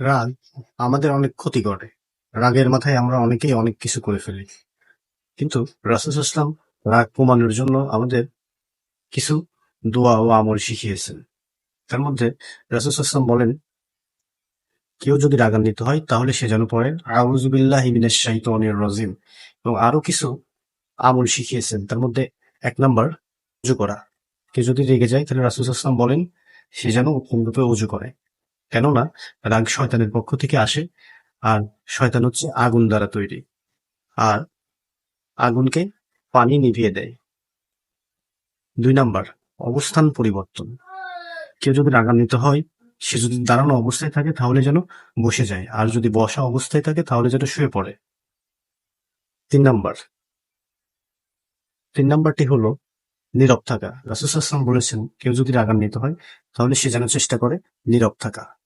রাগ আমাদের অনেক ক্ষতি করে। রাগের মাথায় আমরা অনেকেই অনেক কিছু করে ফেলি। কিন্তু রাসুল ইসলাম রাগ কমানোর জন্য আমাদের কিছু দোয়া ও আমল শিখিয়েছেন। তার মধ্যে রাসুল ইসলাম বলেন, কেউ যদি রাগান্বিত হয়, তাহলে সে যেন পড়ে আউজুবিল্লাহ হিমিনের শাহিতনির রাজিম। এবং আরও কিছু আমল শিখিয়েছেন। তার মধ্যে এক নম্বর, উজু করা। কেউ যদি রেগে যায়, তাহলে রাসুল ইসলাম বলেন, সে যেন রূপে উজু করে। কেননা রাগ শয়তানের পক্ষ থেকে আসে, আর শয়তান হচ্ছে আগুন দ্বারা তৈরি। আর আগুনকে পানি নিভিয়ে দেয়। দুই নাম্বার, অবস্থান পরিবর্তন। কেউ যদি রাগান্বিত হয়, সে যদি দাঁড়ানো অবস্থায় থাকে, তাহলে যেন বসে যায়। আর যদি বসা অবস্থায় থাকে, তাহলে যেন শুয়ে পড়ে। তিন নাম্বার, তিন নাম্বারটি হলো নীরব থাকা। রাসুসাল্লাম বলেছেন, কেউ যদি রাগান্বিত হয়, তাহলে সে যেন চেষ্টা করে নীরব থাকা।